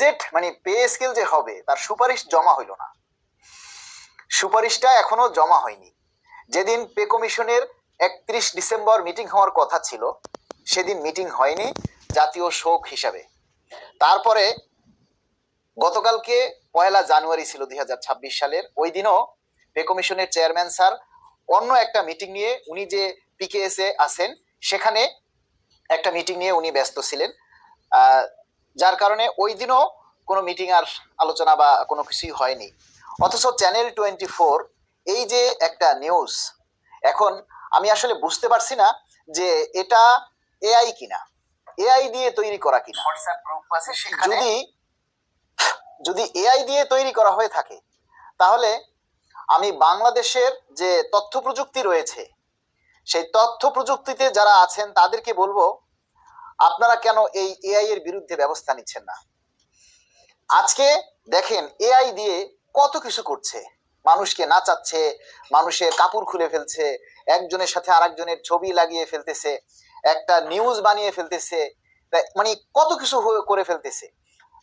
Gazette মানে pay scale যে হবে, তার সুপারিশ জমা হইল না। সুপারিশটা এখনও জমা হয়নি। যেদিন পে কমিশনের একত্রিশ ডিসেম্বর মিটিং হওয়ার কথা ছিল, সেদিন মিটিং হয়নি জাতীয় শোক হিসাবে। তারপরে গতকালকে পয়লা জানুয়ারি ছিল দুই হাজার ছাব্বিশ সালের, ওই দিনও পে কমিশনের চেয়ারম্যান স্যার অন্য একটা মিটিং নিয়ে উনি যে পিকেএস আছেন, সেখানে একটা মিটিং নিয়ে উনি ব্যস্ত ছিলেন। যার কারণে ওই দিনও কোনো মিটিং আর আলোচনা বা কোনো কিছুই হয়নি। অথচ চ্যানেল টোয়েন্টি ফোর এই যে একটা নিউজ এখন আমি আসলে বুঝতে পারছি না যে এটা এআই কিনা। এআই দিয়ে তৈরি করা কিনা। যদি যদি এআই দিয়ে তৈরি করা হয়ে থাকে তাহলে আমি বাংলাদেশের যে তথ্য প্রযুক্তি রয়েছে সেই তথ্য প্রযুক্তিতে যারা আছেন তাদেরকে বলব আপনারা কেন এই এআই এর বিরুদ্ধে ব্যবস্থা নিচ্ছেন না? আজকে দেখেন এআই দিয়ে কত কিছু করছে। মানুষকে নাচাচ্ছে, মানুষের কাপড় খুলে ফেলছে, একজনের সাথে আরেকজনের ছবি লাগিয়ে ফেলতেছে, একটা নিউজ বানিয়ে ফেলতেছে মানে কত কিছু করে ফেলতেছে।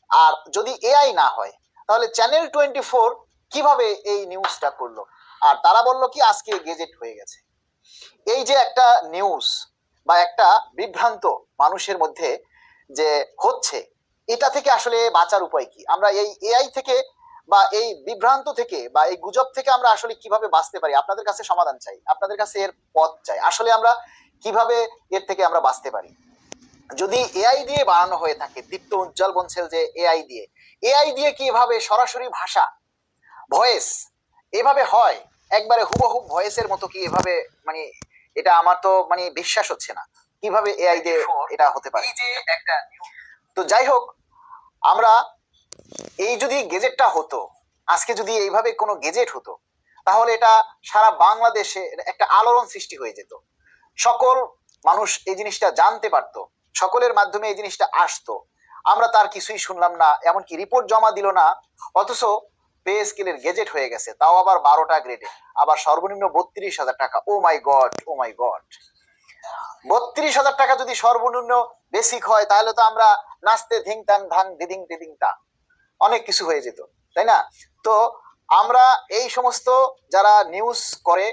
আর যদি এআই না হয়, তাহলে চ্যানেল টোয়েন্টি ফোর কীভাবে এই নিউজটা করল? আর তারা বলল কি, আজকে গেজেট হয়ে গেছে। এই যে একটা নিউজ বা একটা বিভ্রান্ত মানুষের মধ্যে যে হচ্ছে, এটা থেকে আসলে বাঁচার উপায় কি? আমরা এই এআই থেকে বা এই বিভ্রান্ত থেকে বা এই গুজব থেকে আমরা আসলে কীভাবে বাঁচতে পারি? আপনাদের কাছে সমাধান চাই, আপনাদের কাছে এর পথ চাই। আসলে আমরা কীভাবে এর থেকে আমরা বাঁচতে পারি? যদি এআই দিয়ে বানানো হয়ে থাকে, দীপ্ত উজ্জ্বল বনছেল যে এআই দিয়ে এআই দিয়ে কি এভাবে সরাসরি ভাষা ভয়েস এভাবে হয়, একবারে হুবহু ভয়েসের মতো কি এভাবে মানে এটা আমার তো মানে বিশ্বাস হচ্ছে না। কীভাবে এআই দিয়ে এটা হতে পারে? তো যাই হোক আমরা এই যদি গেজেটটা হতো আজকে যদি এইভাবে কোনো গেজেট হতো তাহলে এটা সারা বাংলাদেশে একটা আলোড়ন সৃষ্টি হয়ে যেত। সকল মানুষ এই জিনিসটা জানতে পারতো সকলের মাধ্যমে এই জিনিসটা আসতো। আমরা তার কিছুই শুনলাম না এমনকি রিপোর্ট জমা দিল না অথচ পে স্কেলের গেজেট হয়ে গেছে, তাও আবার বারোটা গ্রেডে আবার সর্বনিম্ন বত্রিশ হাজার টাকা। ও মাই গড ও মাই গড বত্রিশ হাজার টাকা যদি সর্বনিম্ন বেসিক হয়, তাহলে তো আমরা নাচতে ধিং তাং ধাং দিদিং দিদিং তা। অনেক কিছু হয়ে যেত, তাই না? তো আমরা এই সমস্ত যারা নিউজ করে,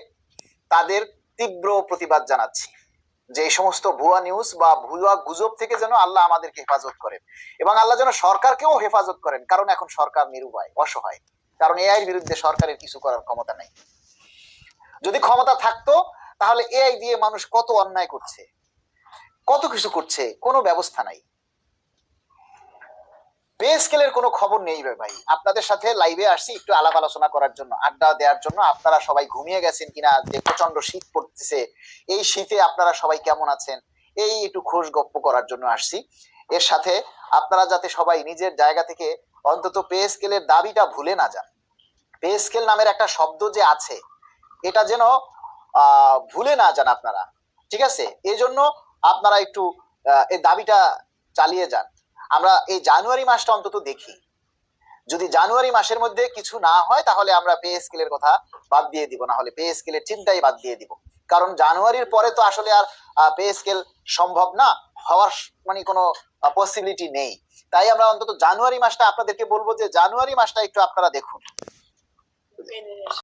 তাদের তীব্র প্রতিবাদ জানাচ্ছি যে এই সমস্ত ভুয়া নিউজ বা ভুয়া গুজব থেকে যেন আল্লাহ আমাদেরকে হেফাজত করেন। এবং আল্লাহ যেন সরকারকেও হেফাজত করেন, কারণ এখন সরকার নিরুপায়, অসহায়। কারণ এআই এর বিরুদ্ধে সরকারের কিছু করার ক্ষমতা নাই। যদি ক্ষমতা থাকতো, তাহলে এআই দিয়ে মানুষ কত অন্যায় করছে, কত কিছু করছে, কোনো ব্যবস্থা নাই। পে স্কেলের কোনো খবর নেই রে ভাই। আপনাদের সাথে লাইভে আসছি, একটু আলাপ আলোচনা করার জন্য, আড্ডা দেওয়ার জন্য। আপনারা সবাই ঘুমিয়ে গেছেন কিনা, যে প্রচণ্ড শীত পড়তেছে, এই শীতে আপনারা সবাই কেমন আছেন, এই একটু খোঁজ গপ্প করার জন্য আসছি। এর সাথে আপনারা যাতে সবাই নিজের জায়গা থেকে অন্তত পে স্কেলের দাবিটা ভুলে না যান। পে স্কেল নামের একটা শব্দ যে আছে, এটা যেন ভুলে না যান আপনারা, ঠিক আছে? এই জন্য আপনারা একটু এই দাবিটা চালিয়ে যান। আমরা এই জানুয়ারি মাসটা অন্তত দেখি। যদি জানুয়ারি মাসের মধ্যে কিছু না হয়, তাহলে আমরা পে স্কেলের কথা বাদ দিয়ে দিব না হলে পে স্কেলের চিন্তাই বাদ দিয়ে দিব। কারণ জানুয়ারির পরে তো আসলে আর পে স্কেল সম্ভব না। হওয়ার মানে কোনো পসিবিলিটি নেই। তাই আমরা অন্তত জানুয়ারি মাসটা আপনাদেরকে বলব যে জানুয়ারি মাসটা একটু আপনারা দেখুন।